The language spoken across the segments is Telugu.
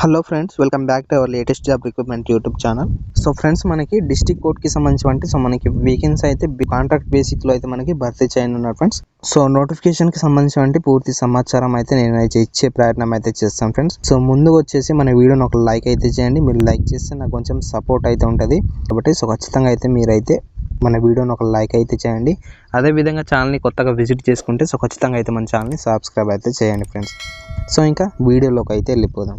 Hello friends welcome back to our latest job recruitment YouTube channel so friends మనకి డిస్టిక్ కోర్ట్కి సంబంధించి సో మనకి వేకెన్సీ అయితే కాంట్రాక్ట్ బేసిక్లో అయితే మనకి భర్తీ చేయనున్నారు ఫ్రెండ్స్ సో నోటిఫికేషన్కి సంబంధించి పూర్తి సమాచారం అయితే నేను అయితే ఇచ్చే ప్రయత్నం అయితే చేస్తాను ఫ్రెండ్స్ సో ముందు వచ్చేసి మన వీడియోని ఒక లైక్ అయితే చేయండి. మీరు లైక్ చేస్తే నాకు కొంచెం సపోర్ట్ అయితే ఉంటుంది. కాబట్టి సో ఖచ్చితంగా అయితే మీరైతే మన వీడియోని ఒక లైక్ అయితే చేయండి. అదేవిధంగా ఛానల్ని కొత్తగా విజిట్ చేసుకుంటే సో ఖచ్చితంగా అయితే మన ఛానల్ని సబ్స్క్రైబ్ అయితే చేయండి ఫ్రెండ్స్ సో ఇంకా వీడియోలోకి అయితే వెళ్ళిపోదాం.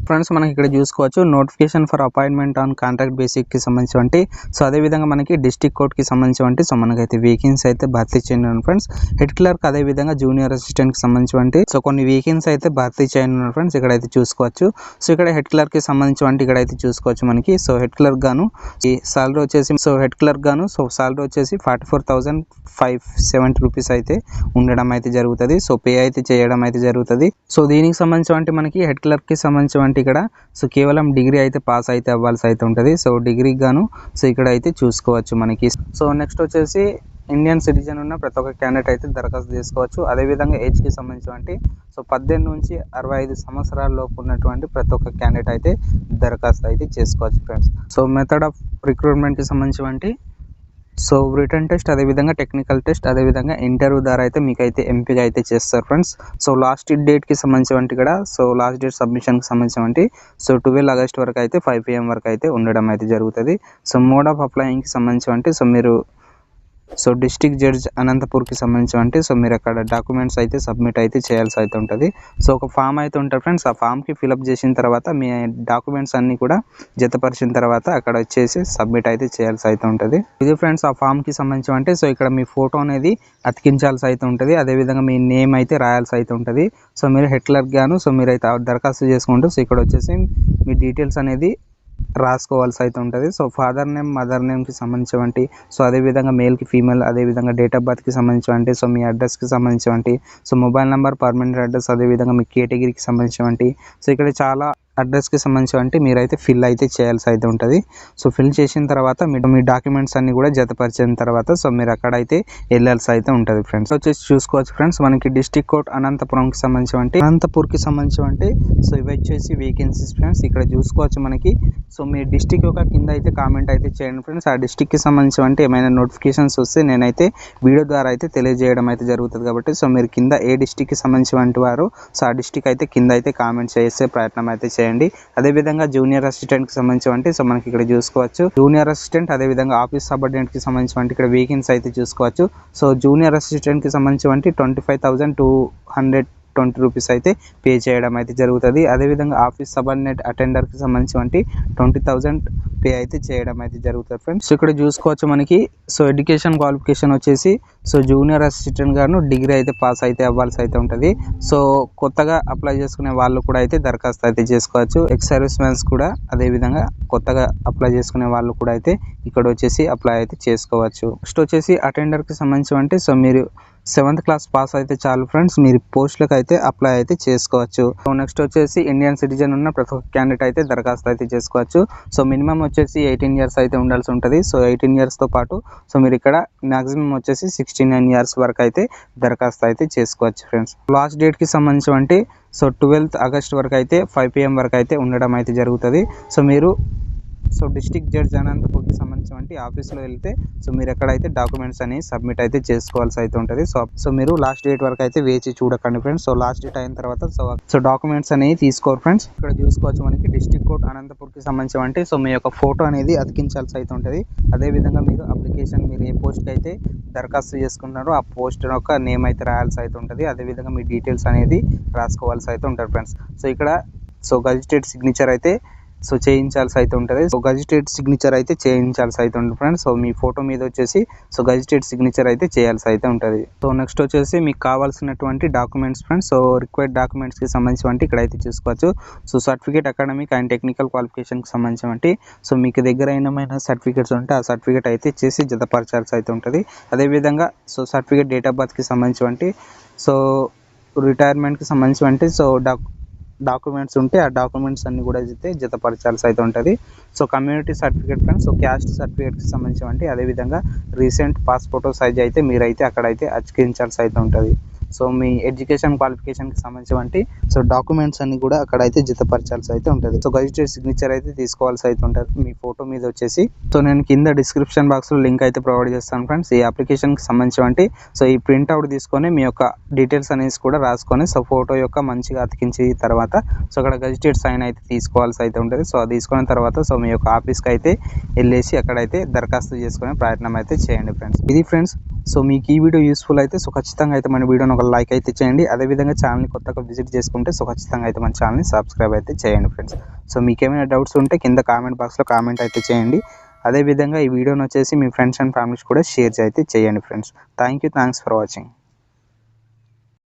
ఫ్రెండ్స్ మనకి ఇక్కడ చూసుకోవచ్చు notification for appointment on contract బేసిక్కి సంబంధించి సో అదేవిధంగా మనకి డిస్టిక్ కోర్ట్కి సంబంధించి సో మనకైతే వేకెన్సీ అయితే భర్తీ చేయనున్నారు ఫ్రెండ్స్ హెడ్ క్లర్క్ అదేవిధంగా జూనియర్ అసిస్టెంట్కి సంబంధించి సో కొన్ని వేకెన్సీ అయితే భర్తీ చేయనున్నారు ఫ్రెండ్స్ ఇక్కడైతే చూసుకోవచ్చు. సో ఇక్కడ హెడ్ క్లర్క్కి సంబంధించి ఇక్కడైతే చూసుకోవచ్చు మనకి. సో హెడ్ క్లర్క్ గాను ఈ సాలరీ వచ్చేసి సో హెడ్ క్లర్క్ గాను సో సాలరీ వచ్చేసి forty four thousand five seventy rupees అయితే ఉండడం అయితే జరుగుతుంది. సో పే అయితే చేయడం అయితే జరుగుతుంది. సో దీనికి సంబంధించి మనకి హెడ్ క్లర్క్కి సంబంధించి ఇక్కడ. సో కేవలం డిగ్రీ అయితే పాస్ అయితే అవ్వాల్సి అయితే ఉంటుంది. సో డిగ్రీకి గాను సో ఇక్కడ అయితే చూసుకోవచ్చు మనకి. సో నెక్స్ట్ వచ్చేసి ఇండియన్ సిటిజన్ ఉన్న ప్రతి ఒక్క క్యాండిడేట్ అయితే దరఖాస్తు చేసుకోవచ్చు. అదేవిధంగా ఏజ్కి సంబంధించినటువంటి సో పద్దెనిమిది నుంచి అరవై ఐదు సంవత్సరాల లోపు ఉన్నటువంటి ప్రతి ఒక్క క్యాండిడేట్ అయితే దరఖాస్తు అయితే చేసుకోవచ్చు ఫ్రెండ్స్ సో మెథడ్ ఆఫ్ రిక్రూట్మెంట్కి సంబంధించినటువంటి సో రిటర్న్ టెస్ట్ అదేవిధంగా టెక్నికల్ టెస్ట్ అదేవిధంగా ఇంటర్వ్యూ ద్వారా అయితే మీకు అయితే ఎంపిక అయితే చేస్తారు ఫ్రెండ్స్ సో లాస్ట్ డేట్కి సంబంధించి కూడా సో లాస్ట్ డేట్ సబ్మిషన్కి సంబంధించి సో ట్వెల్వ్ ఆగస్ట్ వరకు అయితే ఫైవ్ పిఎం వరకు అయితే ఉండడం అయితే జరుగుతుంది. సో మోడ్ ఆఫ్ అప్లయింగ్కి సంబంధించి సో మీరు సో డిస్టిక్ జడ్జ్ అనంతపూర్కి సంబంధించి అంటే సో మీరు అక్కడ డాక్యుమెంట్స్ అయితే సబ్మిట్ అయితే చేయాల్సి అయితే ఉంటుంది. సో ఒక ఫామ్ అయితే ఉంటుంది ఫ్రెండ్స్ ఆ ఫామ్కి ఫిలప్ చేసిన తర్వాత మీ డాక్యుమెంట్స్ అన్నీ కూడా జతపరిచిన తర్వాత అక్కడ వచ్చేసి సబ్మిట్ అయితే చేయాల్సి అయితే ఉంటుంది. ఇది ఫ్రెండ్స్ ఆ ఫామ్కి సంబంధించి అంటే సో ఇక్కడ మీ ఫోటో అనేది అతికించాల్సి అయితే ఉంటుంది. అదేవిధంగా మీ నేమ్ అయితే రాయాల్సి అయితే ఉంటుంది. సో మీరు హెట్లర్ గాను సో మీరు అయితే దరఖాస్తు చేసుకుంటూ సో ఇక్కడ వచ్చేసి మీ డీటెయిల్స్ అనేది రాసుకోవాల్సి అయితే ఉంటుంది. సో ఫాదర్ నేమ్ మదర్ నేమ్కి సంబంధించినటువంటి సో అదేవిధంగా మేల్కి ఫీమేల్ అదేవిధంగా డేట్ ఆఫ్ బర్త్కి సంబంధించినటువంటి సో మీ అడ్రస్కి సంబంధించినటువంటి so mobile number permanent address అదేవిధంగా మీ కేటగిరీకి సంబంధించినటువంటి సో ఇక్కడ చాలా అడ్రస్కి సంబంధించి అంటే మీరైతే ఫిల్ అయితే చేయాల్సి అయితే ఉంటుంది. సో ఫిల్ చేసిన తర్వాత మీరు మీ డాక్యుమెంట్స్ అన్ని కూడా జతపరిచిన తర్వాత సో మీరు అక్కడ అయితే వెళ్ళాల్సి అయితే ఉంటుంది ఫ్రెండ్స్ వచ్చేసి చూసుకోవచ్చు ఫ్రెండ్స్ మనకి డిస్టిక్ కోర్ట్ అనంతపురంకి సంబంధించి అంటే అనంతపూర్కి సంబంధించి అంటే సో ఇవి వచ్చేసి వేకెన్సీస్ ఫ్రెండ్స్ ఇక్కడ చూసుకోవచ్చు మనకి. సో మీ డిస్టిక్ యొక్క కింద అయితే కామెంట్ అయితే చేయండి ఫ్రెండ్స్ ఆ డిస్టిక్కి సంబంధించి అంటే ఏమైనా నోటిఫికేషన్స్ వస్తే నేనైతే వీడియో ద్వారా అయితే తెలియజేయడం అయితే జరుగుతుంది కాబట్టి సో మీరు కింద ఏ డిస్టిక్కి సంబంధించి వారు సో ఆ డిస్టిక్ అయితే కింద అయితే కామెంట్ చేసే ప్రయత్నం అయితే చేయండి. అదేవిధంగా జూనియర్ అసిస్టెంట్కి సంబంధించి సో మనకి ఇక్కడ చూసుకోవచ్చు. జూనియర్ అసిస్టెంట్ అదేవిధంగా ఆఫీస్ సబార్డినేట్కి సంబంధించి ఇక్కడ వేకెన్సీ అయితే చూసుకోవచ్చు. సో జూనియర్ అసిస్టెంట్కి సంబంధించి twenty five thousand two hundred twenty rupees అయితే పే చేయడం అయితే జరుగుతుంది. అదేవిధంగా ఆఫీస్ సబార్డినేట్ అటెండర్కి సంబంధించి ట్వంటీ థౌజండ్ పే అయితే చేయడం అయితే జరుగుతుంది ఫ్రెండ్స్. ఇక్కడ చూసుకోవచ్చు మనకి. సో ఎడ్యుకేషన్ క్వాలిఫికేషన్ వచ్చేసి సో జూనియర్ అసిస్టెంట్ గాను డిగ్రీ అయితే పాస్ అయితే అవ్వాల్సి అయితే ఉంటుంది. సో కొత్తగా అప్లై చేసుకునే వాళ్ళు కూడా అయితే దరఖాస్తు అయితే చేసుకోవచ్చు. ఎక్స్ సర్వీస్ మ్యాన్స్ కూడా అదేవిధంగా కొత్తగా అప్లై చేసుకునే వాళ్ళు కూడా అయితే ఇక్కడ వచ్చేసి అప్లై అయితే చేసుకోవచ్చు. నెక్స్ట్ వచ్చేసి అటెండర్కి సంబంధించి అంటే సో మీరు సెవెంత్ క్లాస్ పాస్ అయితే చాలు ఫ్రెండ్స్. మీరు పోస్టులకు అయితే అప్లై అయితే చేసుకోవచ్చు. సో నెక్స్ట్ వచ్చేసి ఇండియన్ సిటిజన్ ఉన్న ప్రతి ఒక్క క్యాండిడేట్ అయితే దరఖాస్తు అయితే చేసుకోవచ్చు. సో మినిమం వచ్చేసి ఎయిటీన్ ఇయర్స్ అయితే ఉండాల్సి ఉంటుంది. సో ఎయిటీన్ ఇయర్స్తో పాటు సో మీరు ఇక్కడ మ్యాక్సిమం వచ్చేసి సిక్స్టీ నైన్ ఇయర్స్ వరకు అయితే దరఖాస్తు అయితే చేసుకోవచ్చు ఫ్రెండ్స్. లాస్ట్ డేట్కి సంబంధించి అంటే సో ట్వెల్త్ ఆగస్ట్ వరకు అయితే ఫైవ్ పిఎం వరకు అయితే ఉండడం అయితే జరుగుతుంది. సో మీరు సో డిస్టిక్ జడ్జ్ అనంతపూర్కి సంబంధించిన ఆఫీస్లో వెళ్తే సో మీరు ఎక్కడైతే డాక్యుమెంట్స్ అనేవి సబ్మిట్ అయితే చేసుకోవాల్సి అయితే ఉంటుంది. సో సో మీరు లాస్ట్ డేట్ వరకు అయితే వేచి చూడకండి ఫ్రెండ్స్. సో లాస్ట్ డేట్ అయిన తర్వాత సో సో డాక్యుమెంట్స్ అనేవి తీసుకోరు ఫ్రెండ్స్. ఇక్కడ చూసుకోవచ్చు మనకి డిస్టిక్ కోర్ట్ అనంతపూర్కి సంబంధించిన సో మీ యొక్క ఫోటో అనేది అతికించాల్సి అయితే ఉంటుంది. అదేవిధంగా మీరు అప్లికేషన్ మీరు ఏ పోస్ట్కి అయితే దరఖాస్తు చేసుకున్నారో ఆ పోస్ట్ యొక్క నేమ్ అయితే రాయాల్సి అయితే ఉంటుంది. అదేవిధంగా మీ డీటెయిల్స్ అనేది రాసుకోవాల్సి అయితే ఉంటుంది ఫ్రెండ్స్. సో ఇక్కడ సో గజిటెడ్ సిగ్నేచర్ అయితే సో చేయించాల్సి అయితే ఉంటుంది. సో గజిటెడ్ సిగ్నేచర్ అయితే చేయించాల్సి అయితే ఉంటుంది ఫ్రెండ్స్ సో మీ ఫోటో మీద వచ్చేసి సో గజిటెడ్ సిగ్నేచర్ అయితే చేయాల్సి అయితే ఉంటుంది. సో నెక్స్ట్ వచ్చేసి మీకు కావాల్సినటువంటి డాక్యుమెంట్స్ ఫ్రెండ్స్ సో రిక్వైర్డ్ డాక్యుమెంట్స్కి సంబంధించినటువంటి ఇక్కడ అయితే చూసుకోవచ్చు. So certificate academic and technical క్వాలిఫికేషన్కి సంబంధించినటువంటి సో మీకు దగ్గర అయినమైన సర్టిఫికేట్స్ ఉంటే ఆ సర్టిఫికేట్ అయితే చేసి జతపరచాల్సి అయితే ఉంటుంది. అదేవిధంగా సో సర్టిఫికేట్ డేట్ ఆఫ్ బర్త్కి సంబంధించినటువంటి సో రిటైర్మెంట్కి సంబంధించినటువంటి సో డాక్ డాక్యుమెంట్స్ ఉంటే ఆ డాక్యుమెంట్స్ అన్ని కూడా అయితే జతపరచాల్సి అయితే ఉంటుంది. సో కమ్యూనిటీ సర్టిఫికేట్ కానీ సో క్యాస్ట్ సర్టిఫికేట్కి సంబంధించి అదేవిధంగా రీసెంట్ పాస్పోర్ట్ సైజ్ అయితే మీరైతే అక్కడైతే అతికించాల్సి అయితే ఉంటుంది. సో మీ ఎడ్యుకేషన్ క్వాలిఫికేషన్కి సంబంధించి సో డాక్యుమెంట్స్ అన్ని కూడా అక్కడ అయితే జతపరచాల్సి అయితే ఉంటుంది. సో గజిటెడ్ సిగ్నేచర్ అయితే తీసుకోవాల్సి అయితే ఉంటుంది. మీ ఫోటో మీద వచ్చేసి సో నేను కింద డిస్క్రిప్షన్ బాక్స్లో లింక్ అయితే ప్రొవైడ్ చేస్తాను ఫ్రెండ్స్ ఈ అప్లికేషన్కి సంబంధించి సో ఈ ప్రింట్ అవుట్ తీసుకొని మీ యొక్క డీటెయిల్స్ అనేసి కూడా రాసుకొని సో ఫోటో యొక్క మంచిగా అతికించి తర్వాత సో అక్కడ గజిటెడ్ సైన్ అయితే తీసుకోవాల్సి అయితే ఉంటుంది. సో అది తీసుకున్న తర్వాత సో మీ యొక్క ఆఫీస్కి అయితే వెళ్ళేసి అక్కడైతే దరఖాస్తు చేసుకునే ప్రయత్నం అయితే చేయండి ఫ్రెండ్స్ ఇది ఫ్రెండ్స్ సో మీకు ఈ వీడియో యూస్ఫుల్ అయితే సో ఖచ్చితంగా అయితే మన వీడియోని ఒక లైక్ అయితే చేయండి. అదేవిధంగా ఛానల్ని కొత్తగా విజిట్ చేసుకుంటే సో ఖచ్చితంగా అయితే మన ఛానల్ని సబ్స్క్రైబ్ అయితే చేయండి ఫ్రెండ్స్ సో మీకు ఏమైనా డౌట్స్ ఉంటే కింద కామెంట్ బాక్స్లో కామెంట్ అయితే చేయండి. అదేవిధంగా ఈ వీడియోని వచ్చేసి మీ ఫ్రెండ్స్ అండ్ ఫ్యామిలీస్ కూడా షేర్ అయితే చేయండి friends thank you thanks for watching